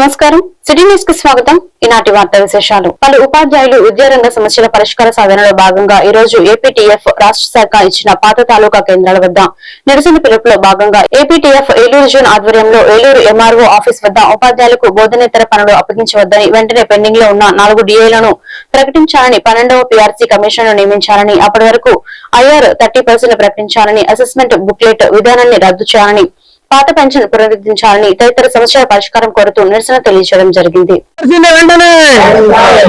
నమస్కారం. సిటీ న్యూస్కి స్వాగతం. ఈనాటి వార్త విశేషాలు. పలు ఉపాధ్యాయులు విద్యారంగ సమస్యల పరిష్కార సాధనలో భాగంగా ఈ రోజు ఏపీటీఎఫ్ రాష్ట్ర శాఖ ఇచ్చిన పాత తాలూకా కేంద్రాల వద్ద నిరసన పిలుపులో భాగంగా ఏపీటీఎఫ్ ఏలూరు జోన్ ఆధ్వర్యంలో ఏలూరు ఎంఆర్ఓ ఆఫీస్ వద్ద ఉపాధ్యాయులకు బోధనేతర పనులు అప్పగించవద్దని వెంటనే పెండింగ్లో ఉన్న నాలుగు డిఏలను ప్రకటించాలని పన్నెండవ పీఆర్సీ కమిషన్ను నియమించాలని అప్పటి వరకు ఐఆర్ థర్టీ పర్సెంట్ ప్రకటించాలని అసెస్మెంట్ బుక్లెట్ విధానాన్ని రద్దు చేయాలని పాత పెన్షన్ పునరుద్ధరించాలని తదితర సమస్యల పరిష్కారం కోరుతూ నిరసన తెలియజేయడం జరిగింది. వెంటనే!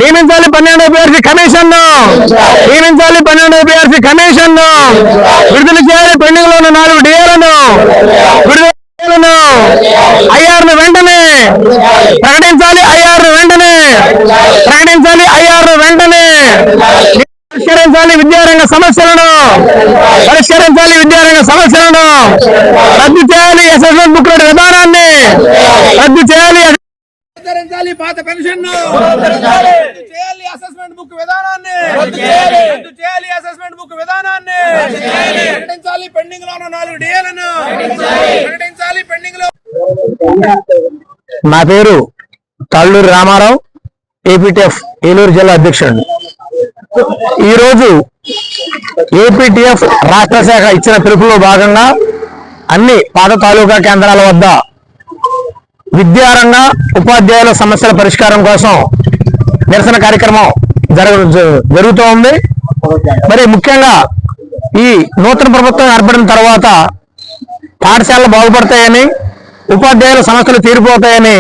నియమించాలి పన్నెండో పిఆర్సీ కమిషన్ నియమించాలి పన్నెండో పిఆర్సీ కమిషన్ విడుదల చేయాలి పెండింగ్లో ఉన్న నాలుగు డిఏలను! ఐఆర్ను వెంటనే! ప్రకటించాలి ఐఆర్ను వెంటనే! ప్రకటించాలి ఐఆర్ను వెంటనే! పరిష్కరించాలి విద్యారంగ సమస్యలను! పరిష్కరించాలి విద్యారంగ సమస్యలను! రద్దు చేయాలి అసెస్మెంట్ బుక్ విధానాన్ని. రద్దు చేయాలి రద్దు పాత పెన్షన్ చేయాలి అసెస్మెంట్ బుక్ విధానాన్ని. రద్దు చేయాలి. అసెస్మెంట్ బుక్ విధానాన్ని. ప్రకటించాలి పెండింగ్లో ఉన్న నాలుగు డిఏలను ప్రకటించాలి. పెండింగ్లో నా పేరు తల్లూరి రామారావు ఏపీటీఎఫ్ ఏలూరు జిల్లా అధ్యక్షుడు ఈరోజు ఏపీటీఎఫ్ రాష్ట్ర శాఖ ఇచ్చిన పిలుపులో భాగంగా అన్ని పాత తాలూకా కేంద్రాల వద్ద విద్యారంగ ఉపాధ్యాయుల సమస్యల పరిష్కారం కోసం నిరసన కార్యక్రమం జరగ జ- జరుగుతూ ఉంది. మరి ముఖ్యంగా ఈ నూతన ప్రభుత్వం ఏర్పడిన తర్వాత పాఠశాలలు బాగుపడతాయని ఉపాధ్యాయుల సమస్యలు తీరిపోతాయని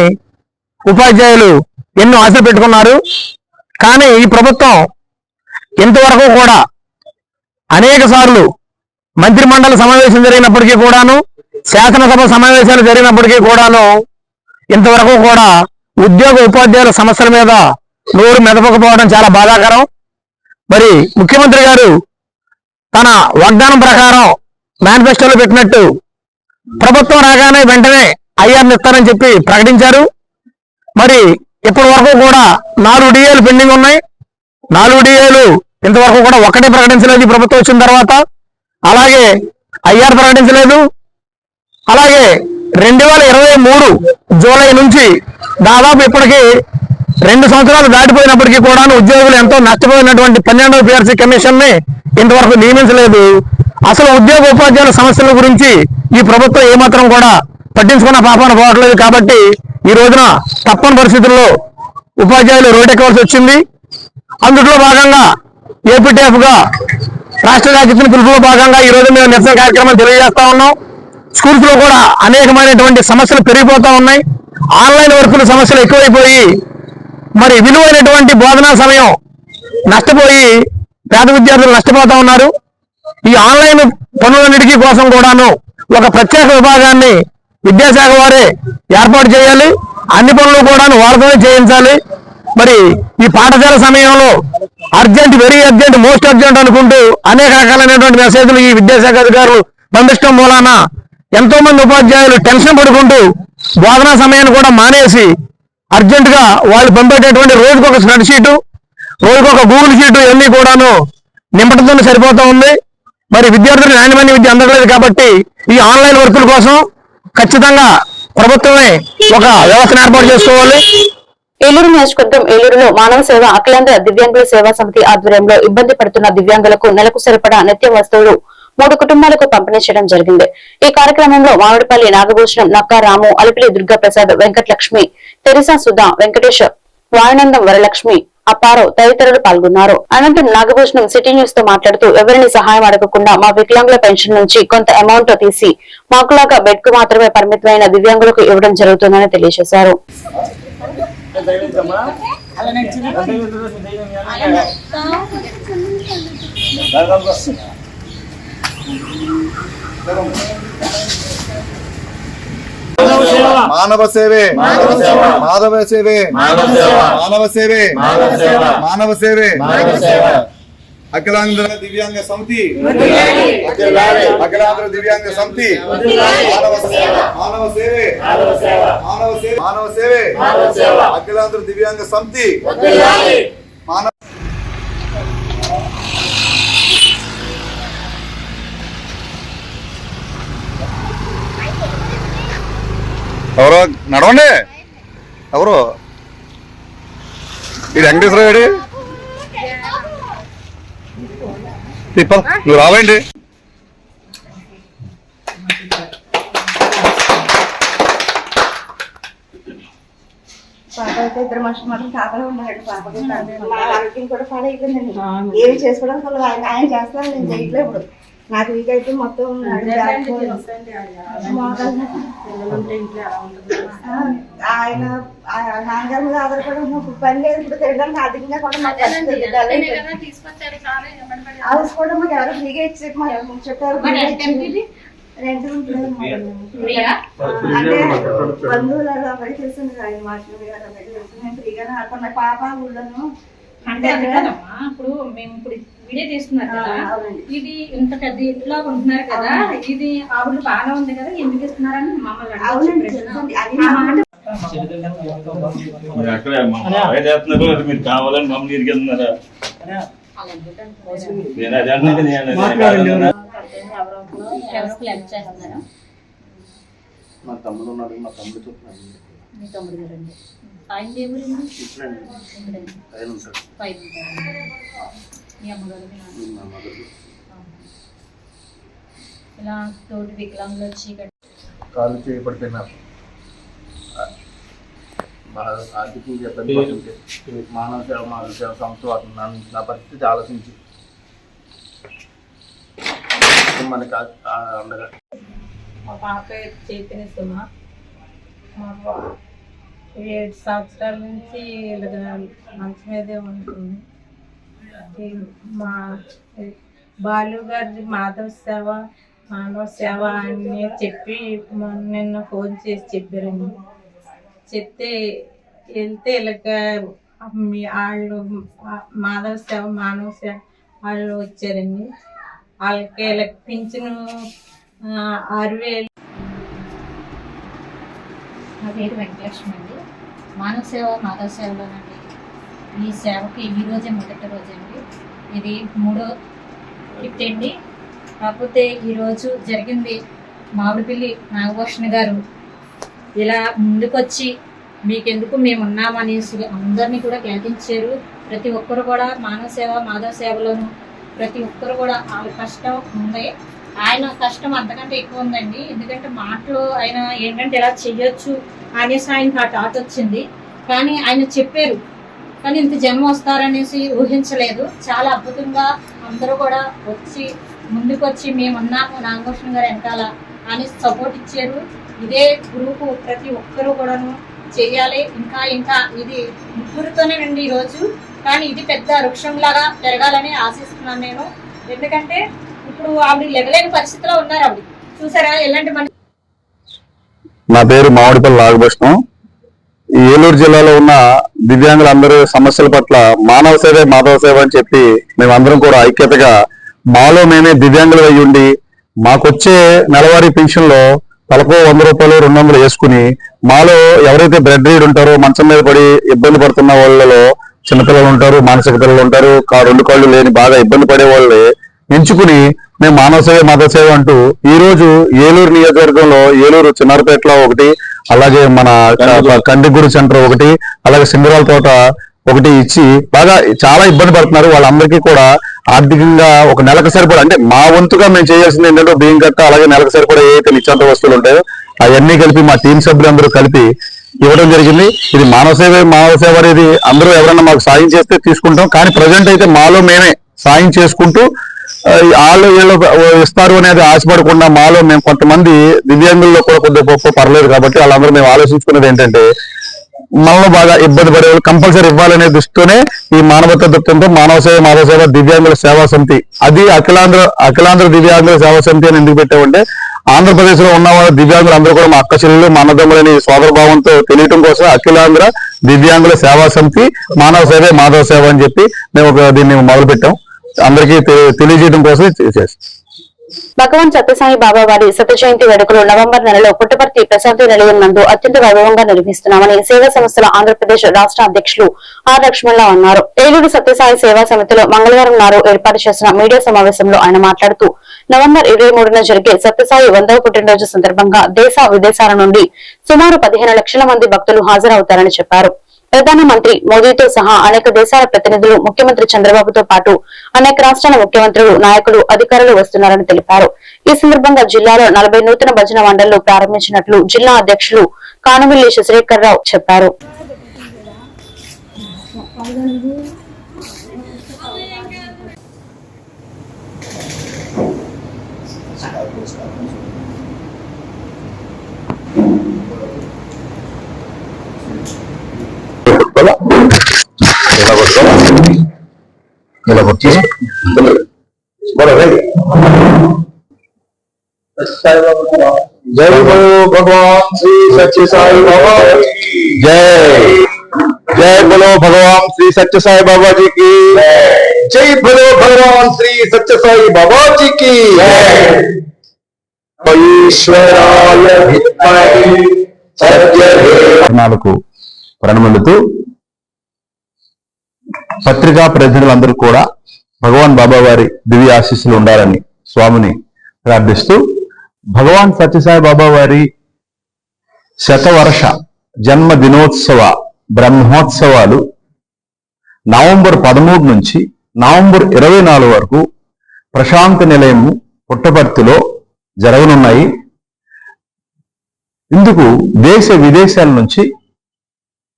ఉపాధ్యాయులు ఎన్నో ఆశలు పెట్టుకున్నారు. కానీ ఈ ప్రభుత్వం ఇంతవరకు కూడా అనేక సార్లు మంత్రిమండలి సమావేశం జరిగినప్పటికీ కూడాను శాసనసభ సమావేశాలు జరిగినప్పటికీ కూడాను ఇంతవరకు కూడా ఉద్యోగ ఉపాధ్యాయుల సమస్యల మీద నోరు మెదపకపోవడం చాలా బాధాకరం. మరి ముఖ్యమంత్రి గారు తన వాగ్దానం ప్రకారం మేనిఫెస్టోలో పెట్టినట్టు ప్రభుత్వం రాగానే వెంటనే ఐఆర్ని ఇస్తారని చెప్పి ప్రకటించారు. మరి ఇప్పటి వరకు కూడా నాలుగు డిఏలు పెండింగ్ ఉన్నాయి. నాలుగు డిఏలు ఇంతవరకు కూడా ఒక్కటే ప్రకటించలేదు. ఈ ప్రభుత్వం వచ్చిన తర్వాత అలాగే ఐఆర్ ప్రకటించలేదు. అలాగే రెండు వేల ఇరవై మూడు జూలై నుంచి దాదాపు ఇప్పటికి రెండు సంవత్సరాలు దాటిపోయినప్పటికీ కూడా ఉద్యోగులు ఎంతో నష్టపోయినటువంటి పన్నెండవ పిఆర్సీ కమిషన్ని ఇంతవరకు నియమించలేదు. అసలు ఉద్యోగ ఉపాధ్యాయుల సమస్యల గురించి ఈ ప్రభుత్వం ఏమాత్రం కూడా పట్టించుకున్న పాపాన పోవట్లేదు కాబట్టి ఈ రోజున తప్పని పరిస్థితుల్లో ఉపాధ్యాయులు రోడ్డెక్కవలసి వచ్చింది. అందులో భాగంగా ఏపీటీఎఫ్గా రాష్ట్ర శాఖ పిలుపులో భాగంగా ఈ రోజు మేము నిరసన కార్యక్రమం తెలియజేస్తా ఉన్నాం. స్కూల్స్లో కూడా అనేకమైనటువంటి సమస్యలు పెరిగిపోతూ ఉన్నాయి. ఆన్లైన్ వర్కుల సమస్యలు ఎక్కువైపోయి మరి విలువైనటువంటి బోధనా సమయం నష్టపోయి పేద విద్యార్థులు నష్టపోతా ఉన్నారు. ఈ ఆన్లైన్ పనులన్నిటికీ కోసం కూడాను ఒక ప్రత్యేక విభాగాన్ని విద్యాశాఖ వారే ఏర్పాటు చేయాలి. అన్ని పనులు కూడాను వాళ్ళతోనే చేయించాలి. మరి ఈ పాఠశాల సమయంలో urgent very urgent most urgent అనుకుంటూ అనేక రకాలైనటువంటి మెసేజ్లు ఈ విద్యాశాఖ అధికారులు బంధిష్టం మూలాన ఎంతో మంది ఉపాధ్యాయులు టెన్షన్ పడుకుంటూ బోధనా సమయాన్ని కూడా మానేసి అర్జెంట్గా వాళ్ళు పంపేటటువంటి రోజుకొక ఒక స్ప్రెడ్ షీటు రోజుకొక ఒక గూగుల్ షీటు ఇవన్నీ కూడాను నింపడంతో సరిపోతా ఉంది. మరి విద్యార్థులు నాణ్యమైన విద్య అందట్లేదు కాబట్టి ఈ ఆన్లైన్ వర్కుల కోసం ఖచ్చితంగా ప్రభుత్వమే ఒక వ్యవస్థను ఏర్పాటు చేసుకోవాలి. ఏలూరు నియోజకవర్గం ఏలూరులో మానవ సేవ అఖిలాంధ్ర దివ్యాంగుల సేవా సమితి ఆధ్వర్యంలో ఇబ్బంది పడుతున్న దివ్యాంగులకు నెలకు సరిపడా నిత్య వస్తువులు మూడు కుటుంబాలకు పంపిణీ చేయడం జరిగింది. ఈ కార్యక్రమంలో మామిడిపల్లి నాగభూషణం నక్కా రాము అలిపిలి దుర్గాప్రసాద్ వెంకటలక్ష్మి తెరిసా సుధా వెంకటేష్ వాయునందం వరలక్ష్మి అప్పారావు తదితరులు పాల్గొన్నారు. అనంతరం నాగభూషణం సిటీ న్యూస్తో మాట్లాడుతూ ఎవరిని సహాయం అడగకుండా మా వికలాంగుల పెన్షన్ నుంచి కొంత అమౌంట్ తీసి మాకులాగా బెడ్కు మాత్రమే పరిమితమైన దివ్యాంగులకు ఇవ్వడం జరుగుతుందని తెలియజేశారు. మానవ సేవే. మాధవ సేవే. మానవ సేవే. మానవ సేవే. అఖిలాంధ్ర దివ్యాంగ సమితి. అఖిలాంధ్ర దివ్యాంగ సమితి. మానవ మానవ సేవే. మానవ సేవ. మానవ సేవే. అఖిలాంధ్ర దివ్యాంగ సమితి. ఎవరో? నడవండి. ఎవరు? ఇది వెంకటేశ్వర గారి? నువ్వు రావండి. పాప అయితే ఇద్దరు మనుషులు మాత్రం కాపలా ఉన్నాడు పాపకి మా ఆరోగ్యం కూడా పాడైపోయిందండి. ఏమి చేసుకోవడం వాళ్ళు ఆయన ఆయన చేస్తారు నేను చేయట్లేదు. ఇప్పుడు నాకు వీకైతే మొత్తం ఆయన నాన్నగారి మీద ఆధారపడి. ఇప్పుడు పని లేదు ఇప్పుడు తినడానికి ఆర్థికంగా కూడా మాకు. హౌస్ కూడా మాకు ఎవరు ఫ్రీగా ఇచ్చి మాకు చెప్పారు. రెంట్ ఉంటుంది అంటే బంధువులు అందరికీ తెలుస్తుంది ఆయన మాస్టర్ గారు తెలుస్తుంది నేను ఫ్రీగానే ఆడుకున్నా. పాప ఊళ్ళోను అంటే ఇప్పుడు మేము ఇప్పుడు వీడియో తీస్తున్నారు కదా. ఇది ఇంత పెద్ద ఇంట్లో ఉంటున్నారు కదా. ఇది ఆవిడ బాగానే ఉంది కదా ఎందుకు ఇస్తున్నారని మమ్మల్ని మరి కావాలని మమ్మల్ని ఇరికెళ్తున్నారా నేను అది మా తమ్ముడు ఉన్నాడు మా తమ్ముడు చెప్తున్నాడు మీ తమ్ముడు గారండి ఆయన ఉంటాడు. పైన. మీ అమ్మగారు మీ ఇలా తోటి వికలాంగులు వచ్చి ఇక్కడ కాలు చేయబడిపోయినారు మా ఆర్థికంగా ఇబ్బంది పడుతుంటే మానవ సేవ మానవ సేవ సంస్థ నా పరిస్థితి ఆలోచించి. మనకి అండగా మా పాప చైతన్య సుమ మా ఏడు సంవత్సరాల నుంచి ఇలాగ మంచి మీదే ఉంటుంది. మా బాలు గారి మాధవ సేవ మానవ సేవ అని చెప్పి నిన్న ఫోన్ చేసి చెప్పారండి. చెప్తే వెళ్తే ఇలాగ మీ వాళ్ళు మాధవ సేవ మానవ సేవ వాళ్ళు వచ్చారండి. వాళ్ళకి ఇలా పింఛను ఆరు వేలు. నా పేరు వెంకటలక్ష్మి అండి. మానవ సేవ మాధవ సేవలోనండి. ఈ సేవకి ఈ రోజే మొదటి రోజు అండి ఇది మూడో గిఫ్ట్ అండి కాకపోతే ఈరోజు జరిగింది మామిడిపిల్లి నాగభూషణ గారు. ఇలా ముందుకొచ్చి మీకెందుకు మేము ఉన్నామనేసి అందరినీ కూడా కేటించారు ప్రతి ఒక్కరు కూడా మానవ సేవ మాధవ సేవలోను ప్రతి ఒక్కరు కూడా వాళ్ళ కష్టం ఉంది. ఆయన కష్టం అంతకంటే ఎక్కువ ఉందండి. ఎందుకంటే మాటలు ఆయన ఏంటంటే ఇలా చెయ్యొచ్చు అనేసి ఆయనకి ఆ టాట్ వచ్చింది. కానీ ఆయన చెప్పారు కానీ ఇంత జనం వస్తారనేసి ఊహించలేదు. చాలా అద్భుతంగా అందరూ కూడా వచ్చి ముందుకు వచ్చి మేము ఉన్నాము నాగభూషణ్ గారు వెనకాల అని సపోర్ట్ ఇచ్చారు. ఇదే గ్రూప్ ప్రతి ఒక్కరూ కూడాను చేయాలి. ఇంకా ఇంకా ఇది ముగ్గురితోనేనండి ఈరోజు. కానీ ఇది పెద్ద వృక్షంలాగా పెరగాలని ఆశిస్తున్నాను నేను. ఎందుకంటే ఇప్పుడు ఆవిడ లెగలేని పరిస్థితిలో ఉన్నారు ఆవిడ. చూసారా ఎలాంటి మన నా పేరు మామిడిపల్లి నాగభూషణం. ఏలూరు జిల్లాలో ఉన్న దివ్యాంగులందరూ సమస్యల పట్ల మానవ సేవే మాధవ సేవ అని చెప్పి మేమందరం కూడా ఐక్యతగా మాలో మేమే దివ్యాంగులు అయి ఉండి మాకొచ్చే నెలవారీ పెన్షన్లో తలకో వంద రూపాయలు రెండు వందలు వేసుకుని మాలో ఎవరైతే బ్రెడ్ రీడ్ ఉంటారో మంచం మీద పడి ఇబ్బంది పడుతున్న వాళ్ళలో చిన్నపిల్లలు ఉంటారు మానసిక పిల్లలు ఉంటారు కా- రెండు కాళ్ళు లేని బాగా ఇబ్బంది పడే వాళ్ళే ఎంచుకుని మేము మానవ సేవ మాధవ సేవ అంటూ ఈ రోజు ఏలూరు నియోజకవర్గంలో ఏలూరు చిన్నారపేటలో ఒకటి అలాగే మన కందిగూరు సెంటర్ ఒకటి అలాగే సింగరాల తోట ఒకటి ఇచ్చి బాగా చాలా ఇబ్బంది పడుతున్నారు. వాళ్ళందరికీ కూడా ఆర్థికంగా ఒక నెలకు సరిపడా అంటే మా వంతుగా మేము చేయాల్సింది ఏంటంటే బియ్యం కట్ట అలాగే నెలకు సరిపడా ఏవైతే నిత్యాంత వస్తువులు ఉంటాయో అవన్నీ కలిపి మా టీం సభ్యులందరూ కలిపి ఇవ్వడం జరిగింది. ఇది మానవ సేవ మానవ సేవ అనేది అందరూ ఎవరైనా మాకు సాయం చేస్తే తీసుకుంటాం. కానీ ప్రజెంట్ అయితే మాలో మేమే సాయం చేసుకుంటూ వాళ్ళు వీళ్ళు ఇస్తారు అనేది ఆశపడకుండా మాలో మేము కొంతమంది దివ్యాంగుల్లో కూడా కొద్దిగా గొప్ప పర్లేదు కాబట్టి వాళ్ళందరూ మేము ఆలోచించుకున్నది ఏంటంటే మనలో బాగా ఇబ్బంది పడే వాళ్ళు కంపల్సరీ ఇవ్వాలనే దృష్టితోనే ఈ మానవత దృక్పథంతో మానవ సేవ మానవ సేవ దివ్యాంగుల సేవా సమితి. అది అఖిలాంధ్ర అఖిలాంధ్ర దివ్యాంగుల సేవా సమితి అని ఎందుకు పెట్టామంటే ఆంధ్రప్రదేశ్లో ఉన్న వాళ్ళ దివ్యాంగులు అందరూ కూడా మా అక్క చెల్లెలు మా భావంతో తెలియటం కోసం అఖిలాంధ్ర దివ్యాంగుల సేవా సమితి మానవ సేవే మాధవ సేవ అని చెప్పి మేము ఒక దీన్ని మొదలు పెట్టాం అందరికీ తెలియజేయడం కోసం చేస్తాం. భగవాన్ సత్యసాయి బాబా వారి శత జయంతి వేడుకలు నవంబర్ నెలలో పుట్టపర్తి ప్రశాంతి నిలయం నందు అత్యంత వైభవంగా నిర్వహిస్తున్నామని సేవా సంస్థల ఆంధ్రప్రదేశ్ రాష్ట్ర అధ్యక్షులు ఆర్ లక్ష్మణరావు అన్నారు. ఏలూరు సత్యసాయి సేవా సమితిలో మంగళవారం నాడు ఏర్పాటు చేసిన మీడియా సమావేశంలో ఆయన మాట్లాడుతూ నవంబర్ ఇరవై మూడున జరిగే సత్యసాయి వందవ పుట్టినరోజు సందర్భంగా దేశ విదేశాల నుండి సుమారు పదిహేను లక్షల మంది భక్తులు హాజరవుతారని చెప్పారు. ప్రధానమంత్రి మోదీతో సహా అనేక దేశాల ప్రతినిధులు ముఖ్యమంత్రి చంద్రబాబుతో పాటు అనేక రాష్ట్రాల ముఖ్యమంత్రులు నాయకులు అధికారులు వస్తున్నారని తెలిపారు. ఈ సందర్భంగా జిల్లాలో నలభై నూతన భజన మండళ్ళు ప్రారంభించినట్లు జిల్లా అధ్యక్షులు కానుమిల్లి శశిరేఖర్రావు చెప్పారు. జై బలో భగవాన్ శ్రీ సత్య సాయి బాబా జై. జై బలో భగవాన్ శ్రీ సత్య సాయి బాబా జీ కి. జై బలో భగవాన్ శ్రీ సత్య సాయి బాబా జీ కి. ఈశ్వరాయ విద్మహే. సత్యదేవనాలకు ప్రణమిల్లుతూ పత్రికా ప్రతినిధులందరూ కూడా భగవాన్ బాబా వారి దివ్య ఆశీస్సులు ఉండాలని స్వామిని ప్రార్థిస్తూ భగవాన్ సత్యసాయి బాబా వారి శతవర్ష జన్మ దినోత్సవ బ్రహ్మోత్సవాలు నవంబర్ పదమూడు నుంచి నవంబర్ ఇరవై నాలుగు వరకు ప్రశాంత నిలయము పుట్టపర్తిలో జరగనున్నాయి. ఇందుకు దేశ విదేశాల నుంచి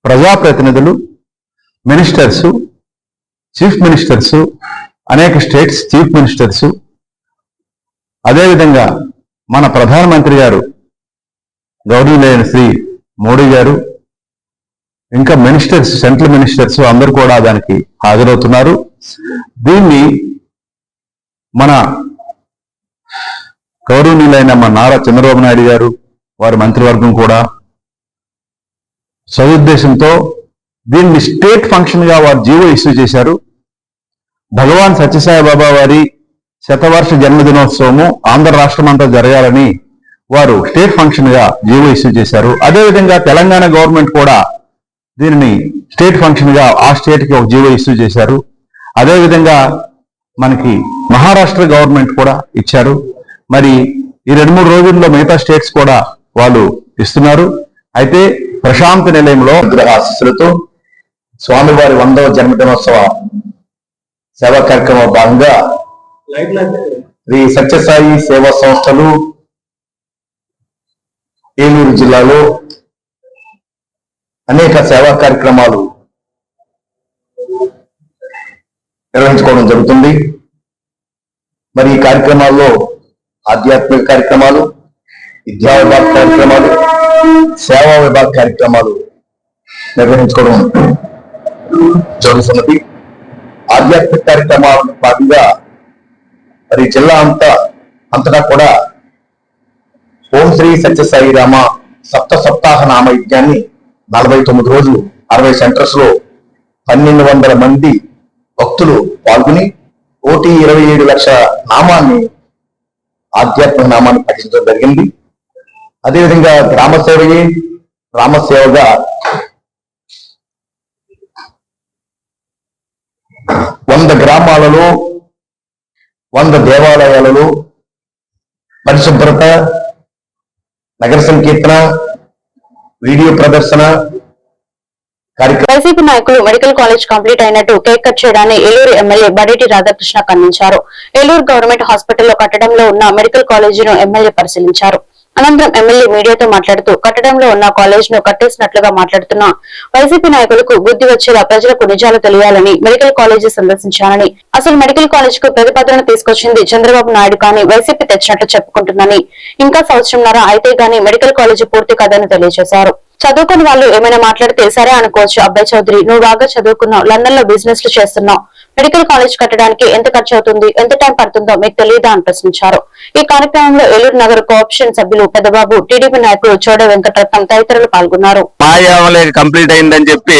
ప్రజాప్రతినిధులు మినిస్టర్స్ చీఫ్ మినిస్టర్స్ అనేక స్టేట్స్ చీఫ్ మినిస్టర్స్ అదేవిధంగా మన ప్రధానమంత్రి గారు గౌరవనీయులైన శ్రీ మోడీ గారు ఇంకా మినిస్టర్స్ సెంట్రల్ మినిస్టర్స్ అందరూ కూడా దానికి హాజరవుతున్నారు. దీన్ని మన గౌరవనీయులైన మన నారా చంద్రబాబు నాయుడు గారు వారి మంత్రివర్గం కూడా సదుద్దేశంతో దీన్ని స్టేట్ ఫంక్షన్గా వారు జీవో ఇష్యూ చేశారు. భగవాన్ సత్యసాయి బాబా వారి శతవర్ష జన్మదినోత్సవము ఆంధ్ర రాష్ట్రం అంతా జరగాలని వారు స్టేట్ ఫంక్షన్గా జీవో ఇష్యూ చేశారు. అదేవిధంగా తెలంగాణ గవర్నమెంట్ కూడా దీనిని స్టేట్ ఫంక్షన్గా ఆ స్టేట్కి ఒక జీవో ఇష్యూ చేశారు. అదేవిధంగా మనకి మహారాష్ట్ర గవర్నమెంట్ కూడా ఇచ్చారు. మరి ఈ రెండు మూడు రోజుల్లో మిగతా స్టేట్స్ కూడా వాళ్ళు ఇస్తున్నారు. అయితే ప్రశాంత నిలయంలో విగ్రహ ఆశీస్సులతో స్వామివారి వందవ జన్మదినోత్సవ సేవా కార్యక్రమం భాగంగా శ్రీ సత్యసాయి సేవా సంస్థలు ఏలూరు జిల్లాలో అనేక సేవా కార్యక్రమాలు నిర్వహించుకోవడం జరుగుతుంది. మరి ఈ కార్యక్రమాల్లో ఆధ్యాత్మిక కార్యక్రమాలు విద్యా విభాగ కార్యక్రమాలు సేవా విభాగ కార్యక్రమాలు నిర్వహించుకోవడం జరుగుతున్నది. ఆధ్యాత్మిక కార్యక్రమాలను భాగంగా మరి జిల్లా అంతా అంతటా కూడా ఓం శ్రీ సత్య రామ సప్త సప్తాహ నామ యజ్ఞాన్ని నలభై తొమ్మిది రోజులు అరవై సెంటర్స్లో పన్నెండు వందల మంది భక్తులు పాల్గొని కోటి ఇరవై ఏడు లక్షల నామాన్ని ఆధ్యాత్మిక నామాన్ని పఠించడం జరిగింది. అదేవిధంగా గ్రామ సేవయే గ్రామ సేవగా వంద గ్రామాలలో వంద దేవాలయాలలో పరిశుభ్రత నగర సంకీర్తన వీడియో ప్రదర్శన వైసీపీ నాయకులు మెడికల్ కాలేజ్ కంప్లీట్ అయినట్టు కేక్ కట్ చేయడాన్ని ఏలూరు ఎమ్మెల్యే బడేటి రాధాకృష్ణ ఖండించారు. ఏలూరు గవర్నమెంట్ హాస్పిటల్లో కట్టడంలో ఉన్న మెడికల్ కాలేజీను ఎమ్మెల్యే పరిశీలించారు. అనంతరం ఎమ్మెల్యే మీడియాతో మాట్లాడుతూ కట్టడంలో ఉన్న కాలేజ్ను కట్టేసినట్లుగా మాట్లాడుతున్న. వైసీపీ నాయకులకు బుద్ధి వచ్చేలా ప్రజలకు నిజాలు తెలియాలని మెడికల్ కాలేజీ సందర్శించానని. అసలు మెడికల్ కాలేజ్కు ప్రతిపాదన తీసుకొచ్చింది చంద్రబాబు నాయుడు కానీ వైసీపీ తెచ్చినట్లు చెప్పుకుంటుందని. ఇంకా సంవత్సరంన్నర అయితే గానీ మెడికల్ కాలేజీ పూర్తి కాదని తెలియజేశారు. చదువుకుని వాళ్ళు ఏమైనా మాట్లాడితే సరే అనుకోవచ్చు. అబ్బాయి చౌదరి నువ్వు బాగా చదువుకున్నావు. లండన్లో బిజినెస్లు చేస్తున్నావు. మెడికల్ కాలేజ్ కట్టడానికి ఎంత ఖర్చు అవుతుంది? ఎంత టైం పడుతుందో మీకు తెలియదా అని ప్రశ్నించారు. ఈ కార్యక్రమంలో ఏలూరు నగర్ కోఆప్షన్ సభ్యులు పెద్దబాబు టీడీపీ నాయకుడు చోడ వెంకటరత్నం తదితరులు పాల్గొన్నారు. కంప్లీట్ అయిందని చెప్పి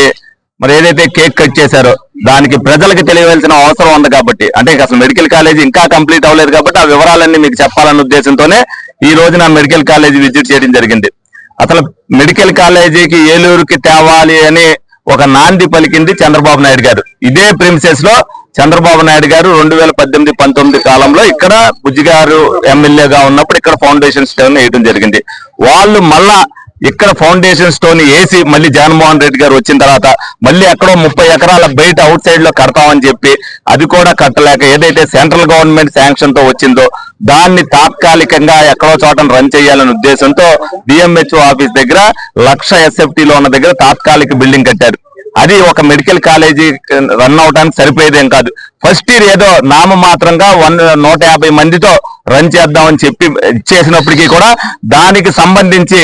మరి ఏదైతే కేక్ కట్ చేశారో దానికి ప్రజలకు తెలియవలసిన అవసరం ఉంది కాబట్టి. అంటే అసలు మెడికల్ కాలేజ్ ఇంకా కంప్లీట్ అవ్వలేదు కాబట్టి ఆ వివరాలన్నీ మీకు చెప్పాలన్న ఉద్దేశంతోనే ఈ రోజు నా మెడికల్ కాలేజ్ విజిట్ చేయడం జరిగింది. అసలు మెడికల్ కాలేజీకి ఏలూరుకి తేవాలి అని ఒక నాంది పలికింది చంద్రబాబు నాయుడు గారు. ఇదే ప్రిన్సెస్లో చంద్రబాబు నాయుడు గారు రెండు వేల పద్దెనిమిది పంతొమ్మిది కాలంలో ఇక్కడ బుజ్జి గారు ఎమ్మెల్యేగా ఉన్నప్పుడు ఇక్కడ ఫౌండేషన్ స్టోన్ వేయడం జరిగింది. వాళ్ళు మళ్ళా ఇక్కడ ఫౌండేషన్ స్టోన్ వేసి మళ్ళీ జగన్మోహన్ రెడ్డి గారు వచ్చిన తర్వాత మళ్ళీ ఎక్కడో ముప్పై ఎకరాల బయట అవుట్ సైడ్లో కడతామని చెప్పి అది కూడా కట్టలేక ఏదైతే సెంట్రల్ గవర్నమెంట్ శాంక్షన్తో వచ్చిందో దాన్ని తాత్కాలికంగా ఎక్కడో చోట రన్ చేయాలనే ఉద్దేశంతో డిఎంహెచ్ఓ ఆఫీస్ దగ్గర లక్ష ఎస్ఎఫ్టీలో ఉన్న దగ్గర తాత్కాలిక బిల్డింగ్ కట్టారు. అది ఒక మెడికల్ కాలేజీ రన్ అవడానికి సరిపోయేదేం కాదు. ఫస్ట్ ఇయర్ ఏదో నామమాత్రంగా వన్ నూట యాభై మందితో రన్ చేద్దామని చెప్పి చేసినప్పటికీ కూడా దానికి సంబంధించి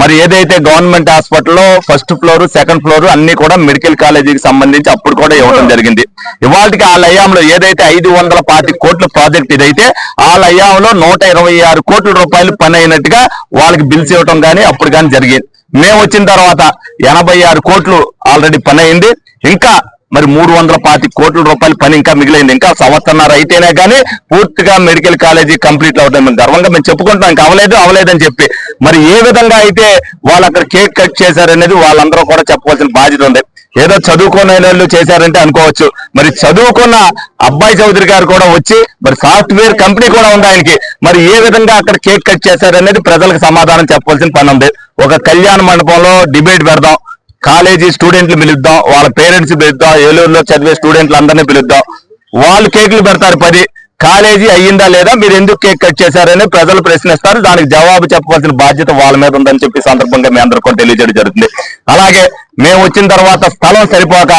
మరి ఏదైతే గవర్నమెంట్ హాస్పిటల్లో ఫస్ట్ ఫ్లోర్ సెకండ్ ఫ్లోర్ అన్ని కూడా మెడికల్ కాలేజీకి సంబంధించి అప్పుడు కూడా ఇవ్వడం జరిగింది. ఇవాళకి ఆ లయాంలో ఏదైతే ఐదు వందల పాతి కోట్ల ప్రాజెక్ట్ ఇదైతే ఆ లయాంలో నూట ఇరవై ఆరు కోట్ల రూపాయలు పని అయినట్టుగా వాళ్ళకి బిల్స్ ఇవ్వటం కానీ అప్పుడు కానీ జరిగింది. మేము వచ్చిన తర్వాత ఎనభై ఆరు కోట్లు ఆల్రెడీ పని అయింది. ఇంకా మరి మూడు వందల పాతి కోట్ల రూపాయల పని ఇంకా మిగిలింది. ఇంకా సంవత్సరన్నర అయితేనే కానీ పూర్తిగా మెడికల్ కాలేజీ కంప్లీట్ అవుతుంది మేము గర్వంగా మేము చెప్పుకుంటాం ఇంకా అవలేదు అవలేదని చెప్పి. మరి ఏ విధంగా అయితే వాళ్ళు అక్కడ కేక్ కట్ చేశారనేది వాళ్ళందరూ కూడా చెప్పవలసిన బాధ్యత ఉంది. ఏదో చదువుకునే వాళ్ళు చేశారంటే అనుకోవచ్చు. మరి చదువుకున్న అబ్బాయి చౌదరి గారు కూడా వచ్చి మరి సాఫ్ట్వేర్ కంపెనీ కూడా ఉంది ఆయనకి. మరి ఏ విధంగా అక్కడ కేక్ కట్ చేశారనేది ప్రజలకు సమాధానం చెప్పవలసిన పని ఉంది. ఒక కళ్యాణ మండపంలో డిబేట్ పెడదాం. కాలేజీ స్టూడెంట్లు పిలుద్దాం వాళ్ళ పేరెంట్స్ పిలుద్దాం ఏలూరులో చదివే స్టూడెంట్లు అందరినీ పిలుద్దాం. వాళ్ళు కేకులు పెడతారు పది. కాలేజీ అయ్యిందా లేదా మీరు ఎందుకు కేక్ కట్ చేశారని ప్రజలు ప్రశ్నిస్తారు. దానికి జవాబు చెప్పవలసిన బాధ్యత వాళ్ళ మీద ఉందని చెప్పి సందర్భంగా మీ అందరికీ కూడా తెలియజేయడం జరుగుతుంది. అలాగే మేము వచ్చిన తర్వాత స్థలం సరిపోక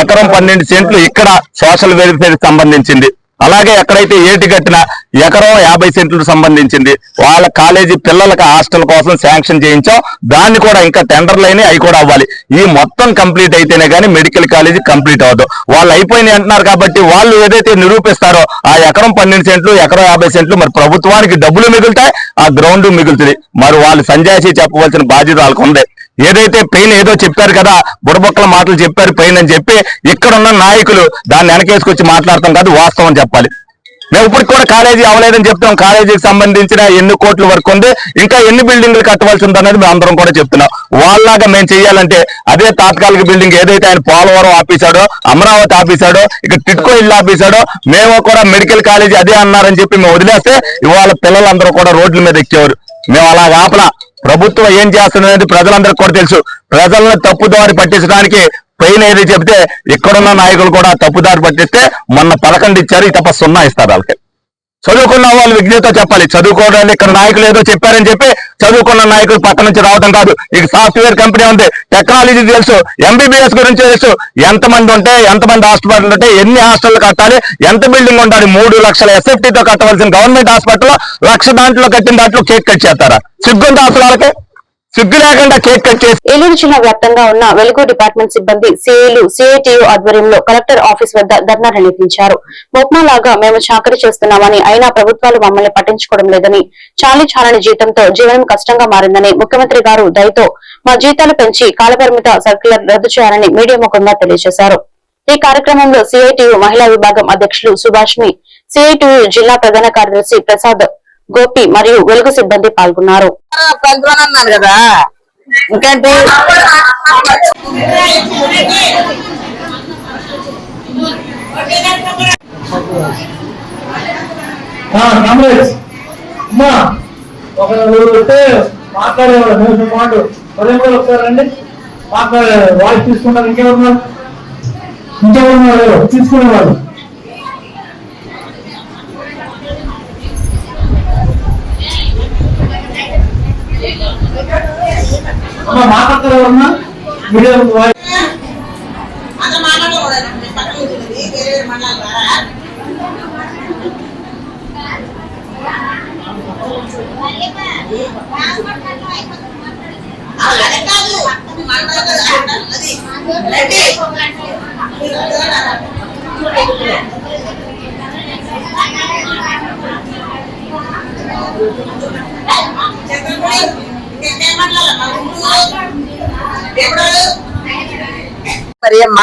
ఎకరం పన్నెండు సెంట్లు ఇక్కడ సోషల్ వెల్ఫేర్ సంబంధించింది. అలాగే ఎక్కడైతే ఏటి కట్టిన ఎకరం యాభై సెంట్లకు సంబంధించింది. వాళ్ళ కాలేజీ పిల్లలకి హాస్టల్ కోసం శాంక్షన్ చేయించాం. దాన్ని కూడా ఇంకా టెండర్లు అయినాయి అవి కూడా అవ్వాలి. ఈ మొత్తం కంప్లీట్ అయితేనే కానీ మెడికల్ కాలేజీ కంప్లీట్ అవ్వదు. వాళ్ళు అయిపోయినాయి అంటున్నారు కాబట్టి వాళ్ళు ఏదైతే నిరూపిస్తారో ఆ ఎకరం పన్నెండు సెంట్లు ఎకరం యాభై సెంట్లు మరి ప్రభుత్వానికి డబ్బులు మిగులుతాయి ఆ గ్రౌండ్ మిగులుతుంది. మరి వాళ్ళు సంజాసి చెప్పవలసిన బాధ్యత వాళ్ళకు ఉంది ఏదైతే పెయిన్ ఏదో చెప్పారు కదా బుడబొక్కల మాటలు చెప్పారు పెయిన్ అని చెప్పి ఇక్కడ ఉన్న నాయకులు దాన్ని వెనకేసుకొచ్చి మాట్లాడతాం కాదు వాస్తవం చెప్పాలి. మేము ఇప్పటికి కూడా కాలేజీ అవ్వలేదని చెప్తాం కాలేజీకి సంబంధించిన ఎన్ని కోట్ల వరకు ఉంది ఇంకా ఎన్ని బిల్డింగ్లు కట్టవలసి ఉందనేది మేము అందరం కూడా చెప్తున్నాం. వాళ్ళలాగా మేము చేయాలంటే అదే తాత్కాలిక బిల్డింగ్ ఏదైతే ఆయన పోలవరం ఆపేశాడో అమరావతి ఆపేశాడో ఇక టిట్కో ఇల్లు ఆపేశాడో మేము కూడా మెడికల్ కాలేజీ అదే అన్నారని చెప్పి మేము వదిలేస్తే ఇవాళ పిల్లలందరూ కూడా రోడ్ల మీద ఎక్కేవారు. మేము అలా ఆపలా. ప్రభుత్వం ఏం చేస్తున్నది ప్రజలందరికీ కూడా తెలుసు. ప్రజలను తప్పుదారి పట్టించడానికి పైన ఏది చెప్తే ఇక్కడున్న నాయకులు కూడా తప్పుదారి పట్టిస్తే మొన్న పదకొండు ఇచ్చారు ఈ తప్ప సున్నా ఇస్తారు వాళ్ళకి. చదువుకున్న వాళ్ళు విజ్ఞత చెప్పాలి. చదువుకోవడానికి ఇక్కడ నాయకులు ఏదో చెప్పారని చెప్పి చదువుకున్న నాయకులు పక్క నుంచి రావడం కాదు. ఇక సాఫ్ట్వేర్ కంపెనీ ఉంది. టెక్నాలజీ తెలుసు. ఎంబీబీఎస్ గురించి తెలుసు. ఎంతమంది ఉంటే ఎంతమంది హాస్పిటల్ ఉంటే ఎన్ని హాస్టల్ కట్టాలి ఎంత బిల్డింగ్ ఉండాలి మూడు లక్షల ఎస్ఎఫ్టీతో కట్టవలసిన గవర్నమెంట్ హాస్పిటల్ లక్ష దాంట్లో కట్టిన దాంట్లో కేక్ కట్ చేస్తారా? సిగ్గుందా అసలు వాళ్ళకి? సిగ్గు లేకుండా కేక్ కట్ చేసి ఏలూరు జిల్లా వ్యాప్తంగా ఉన్న వెలుగు డిపార్ట్మెంట్ సిబ్బంది సిఐలు సిఐటియు ఆధ్వర్యంలో కలెక్టర్ ఆఫీస్ వద్ద ధర్నా నిర్వహించారు. లాగా మేము చాకరీ చేస్తున్నామని అయినా ప్రభుత్వాలు మమ్మల్ని పట్టించుకోవడం లేదని చాలీ చాలని జీతంతో జీవనం కష్టంగా మారిందని ముఖ్యమంత్రి గారు దయతో మా జీతాలు పెంచి కాలపరిమిత సర్క్యులర్ రద్దు చేయాలని మీడియా ముఖంగా తెలియజేశారు. ఈ కార్యక్రమంలో సిఐటియు మహిళా విభాగం అధ్యక్షులు సుభాష్మి సిఐటియు జిల్లా ప్రధాన కార్యదర్శి ప్రసాద్ గోపి మరియు వెలుగు సిబ్బంది పాల్గొన్నారు. అన్నారు కదా. ఇంకేంటి? కామ్రేడ్స్ అమ్మా ఒక ఊరు వస్తే మాట్లాడేవాళ్ళు నిమిషం మాట పదే కూడా ఒకసారి రండి. మాట్లాడే వాయిస్ తీసుకున్నారు ఇంకెవరున్నారు? ఇంకెవరున్నారు? తీసుకునేవాళ్ళు. అమ్మా మాట్లాడతారు ఎవరన్నా వీడియో వాయిస్. ఎప్పుడు మరియమ్మ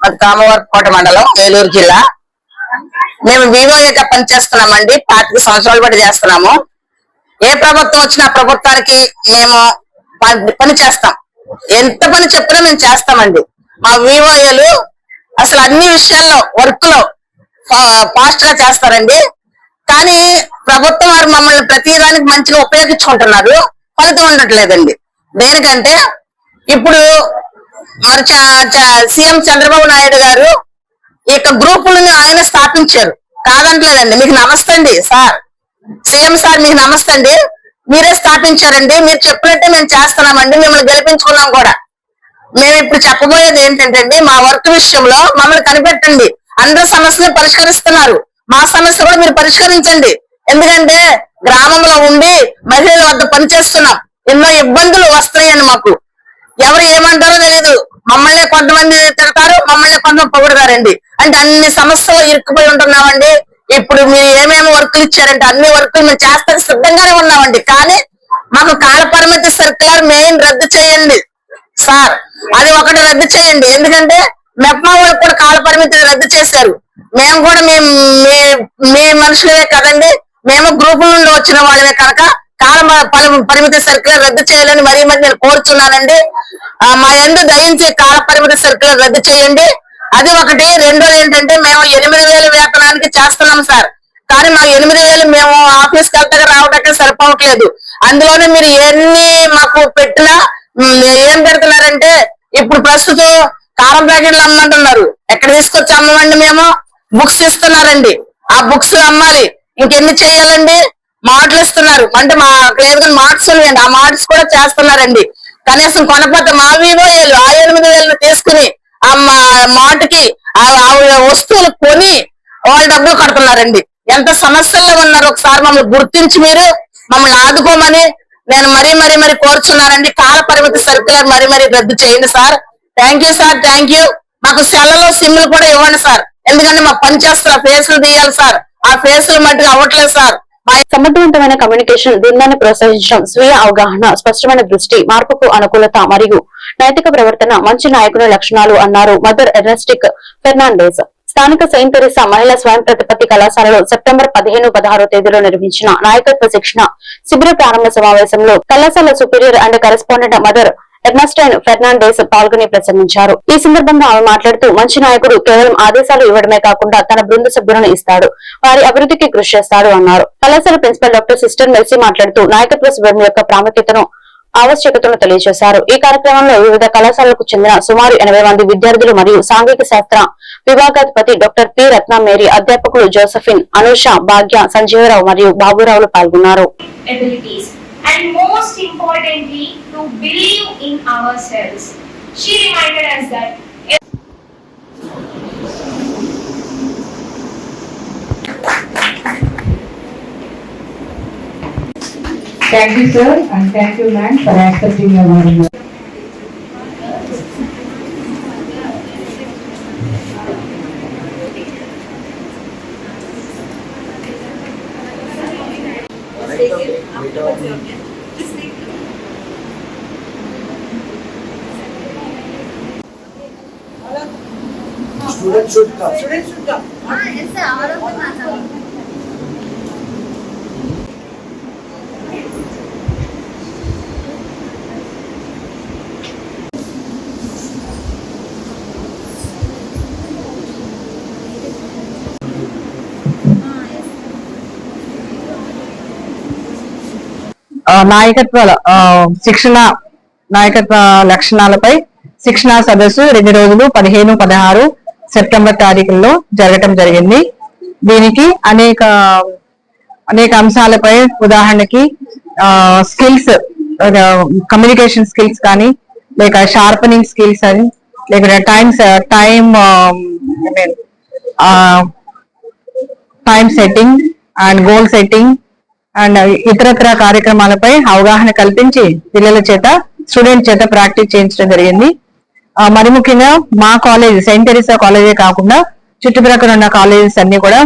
మాది కామవరకోట మండలం ఏలూరు జిల్లా. మేము వివోఏగా పనిచేస్తున్నామండి పాతిక సంవత్సరాలు బట్టి చేస్తున్నాము. ఏ ప్రభుత్వం వచ్చినా ప్రభుత్వానికి మేము పని చేస్తాం. ఎంత పని చెప్పినా మేము చేస్తామండి. మా వివోఏలు అసలు అన్ని విషయాల్లో వర్క్లో ఫాస్ట్గా చేస్తారండి. కానీ ప్రభుత్వం వారు మమ్మల్ని ప్రతి దానికి మంచిగా ఉపయోగించుకుంటున్నారు. ఫలితం ఉండట్లేదండి. దేనికంటే ఇప్పుడు మరి చ- సీఎం చంద్రబాబు నాయుడు గారు ఈ యొక్క గ్రూపులను ఆయన స్థాపించారు. కాదంటలేదండి. మీకు నమస్తే అండి సార్. సీఎం సార్ మీకు నమస్తే అండి మీరే స్థాపించారండి. మీరు చెప్పినట్టే మేము చేస్తున్నామండి. మిమ్మల్ని గెలిపించుకున్నాం కూడా. మేము ఇప్పుడు చెప్పబోయేది ఏంటంటే అండి మా వర్క్ విషయంలో మమ్మల్ని కనిపెట్టండి. అందరి సమస్యలు పరిష్కరిస్తున్నారు. మా సమస్య కూడా మీరు పరిష్కరించండి. ఎందుకంటే గ్రామంలో ఉండి మహిళల వద్ద పనిచేస్తున్నాం ఎన్నో ఇబ్బందులు వస్తాయండి మాకు. ఎవరు ఏమంటారో తెలియదు మమ్మల్ని కొంతమంది తిడతారు మమ్మల్ని కొంతమంది పొగుడతారండి. అంటే అన్ని సమస్యలు ఇరుక్కుపోయి ఉంటున్నామండి. ఇప్పుడు మీరు ఏమేమి వర్కులు ఇచ్చారంటే అన్ని వర్కులు మేము చేస్తానికి సిద్ధంగానే ఉన్నామండి. కానీ మాకు కాలపరిమితి సర్కులర్ మెయిన్ రద్దు చేయండి. సార్ అది ఒకటి రద్దు చేయండి. ఎందుకంటే మెప్మా వాళ్ళు కూడా కాలపరిమితిని రద్దు చేశారు. మేము కూడా మేము మీ- మీ మనుషులే కదండి. మేము గ్రూప్ నుండి వచ్చిన వాళ్ళమే కనుక కాల మ- పరిమితి సర్కులర్ రద్దు చేయాలని మరీ మరి నేను కోరుచున్నానండి. మా ఎందు దయించి కాల పరిమితి సర్కులర్ రద్దు చేయండి. అది ఒకటి. రెండోది ఏంటంటే మేము ఎనిమిది వేల వేతనానికి చేస్తున్నాం సార్. కానీ మా ఎనిమిది వేలు మేము ఆఫీస్ కరెక్ట్ రావడానికి సరిపోవట్లేదు. అందులోనే మీరు ఎన్ని మాకు పెట్టినా ఏం పెడుతున్నారంటే ఇప్పుడు ప్రస్తుతం కారం ప్యాకెట్లు అమ్మంటున్నారు. ఎక్కడ తీసుకొచ్చి అమ్మమండి మేము? బుక్స్ ఇస్తున్నారండి. ఆ బుక్స్ అమ్మాలి ఇంకెన్ని చేయాలండి? మాటలు ఇస్తున్నారు. అంటే మా లేదు కానీ మార్క్స్ ఉన్నాయండి ఆ మార్క్స్ కూడా చేస్తున్నారండి. కనీసం కొనపోతే మా వేలు ఆ ఎనిమిది వేలు తీసుకుని ఆ మా మాటకి ఆ వస్తువులు కొని వాళ్ళు డబ్బులు కడుతున్నారండి. ఎంత సమస్యల్లో ఉన్నారు ఒకసారి మమ్మల్ని గుర్తించి మీరు మమ్మల్ని ఆదుకోమని నేను మరీ మరీ మరీ కోరుచున్నానండి. కాల పరిమితి సర్కులర్ మరీ మరీ రద్దు చేయండి sir. Thank you sir. Thank you. మాకు సెల్లలో సిమ్లు కూడా ఇవ్వండి సార్. ఎందుకంటే మాకు పని ఫేసులు తీయాలి సార్. ఆ ఫేసులు మట్టుకు అవ్వట్లేదు సార్. మా సమర్థవంతమైన కమ్యూనికేషన్ దీన్ని ప్రోత్సహించడం స్వీయ అవగాహన స్పష్టమైన దృష్టి మార్పుకు అనుకూలత మరియు నైతిక ప్రవర్తన మంచి నాయకుని లక్షణాలు అన్నారు మదర్ ఎర్నస్టిక్ ఫెర్నాండేజ్. స్థానిక సెయింట్ తెరిసా మహిళా స్వయం ప్రతిపత్తి కళాశాలలో సెప్టెంబర్ పదిహేను పదహారు తేదీలో నిర్వహించిన నాయకత్వ శిక్షణ శిబిర ప్రారంభ సమావేశంలో కళాశాల సుపీరియర్ అండ్ కరెస్పాండెంట్ మదర్ హెడ్మాస్టైన్ ఫెర్నాండేస్ పాల్గొని ప్రసంగించారు. ఈ సందర్భంగా ఆమె మాట్లాడుతూ మంచి నాయకుడు కేవలం ఆదేశాలు ఇవ్వడమే కాకుండా తన బృంద సభ్యులను ఇస్తాడు. వారి అభివృద్ధికి కృషి చేస్తాడు అన్నారు. కళాశాల ప్రిన్సిపల్ డాక్టర్ సిస్టర్ మెర్సీ మాట్లాడుతూ నాయకత్వ శిబిరం యొక్క ప్రాముఖ్యతను ఆవశ్యకతను తెలియజేశారు. ఈ కార్యక్రమంలో వివిధ కళాశాలకు చెందిన సుమారు ఎనభై మంది విద్యార్థులు మరియు సాంఘిక శాస్త్ర విభాగాధిపతి డాక్టర్ పి. రత్నమేరి అధ్యాపకులు జోసఫిన్ అనూష భాగ్య సంజీవరావు మరియు బాబురావులు పాల్గొన్నారు. And most importantly to believe in ourselves. She reminded us that Thank you, sir, and thank you, ma'am, for accepting your award. ఆ, నాయకత్వ ఆ, శిక్షణ నాయకత్వ లక్షణాలపై శిక్షణా సదస్సు రెండు రోజులు పదిహేను పదహారు సెప్టెంబర్ తారీఖుల్లో జరగటం జరిగింది. దీనికి అనేక అనేక అంశాలపై ఉదాహరణకి స్కిల్స్ కమ్యూనికేషన్ స్కిల్స్ కానీ లేక షార్పనింగ్ స్కిల్స్ అని లేకుంటే times time time setting and goal setting and ఇతరత్ర కార్యక్రమాలపై అవగాహన కల్పించి పిల్లల చేత స్టూడెంట్ చేత ప్రాక్టీస్ చేయించడం జరిగింది. మరి ముఖ్యంగా మా కాలేజ్ సెయింట్ తెరిసా కాలేజే కాకుండా చుట్టుప్రక్కల ఉన్న కాలేజెస్ అన్ని కూడా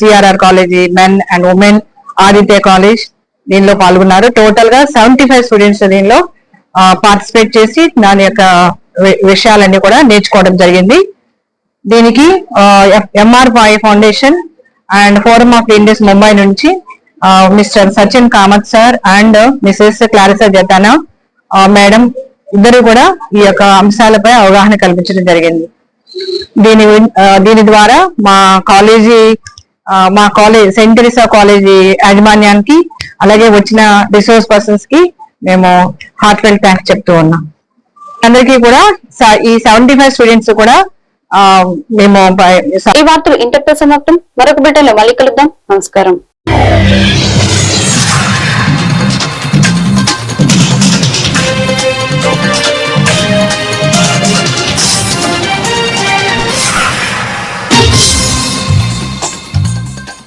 CRR college men and women Aditya college దీనిలో పాల్గొన్నారు. టోటల్గా సెవెంటీ ఫైవ్ స్టూడెంట్స్ దీనిలో పార్టిసిపేట్ చేసి దాని యొక్క విషయాలన్నీ కూడా నేర్చుకోవడం జరిగింది. దీనికి MR foundation and forum of Indias Mumbai నుంచి Mr Sachin Kamath sir and Mrs Clarissa Jathanna madam ఇద్దరు కూడా ఈ యొక్క అంశాలపై అవగాహన కల్పించడం జరిగింది. దీని దీని ద్వారా మా కాలేజీ మా కాలేజ్ సెయింట్ తెరిసా కాలేజీ యాజమాన్యానికి అలాగే వచ్చిన రిసోర్స్ పర్సన్స్కి మేము హార్ట్ఫెల్ థ్యాంక్స్ చెప్తూ ఉన్నాం. అందరికీ కూడా ఈ సెవెంటీ ఫైవ్ స్టూడెంట్స్ కూడా మేము ఈ వార్తలు ఇంటర్ సమాప్తం మరొక బిడ్డలో మళ్ళీ కలుద్దాం. నమస్కారం.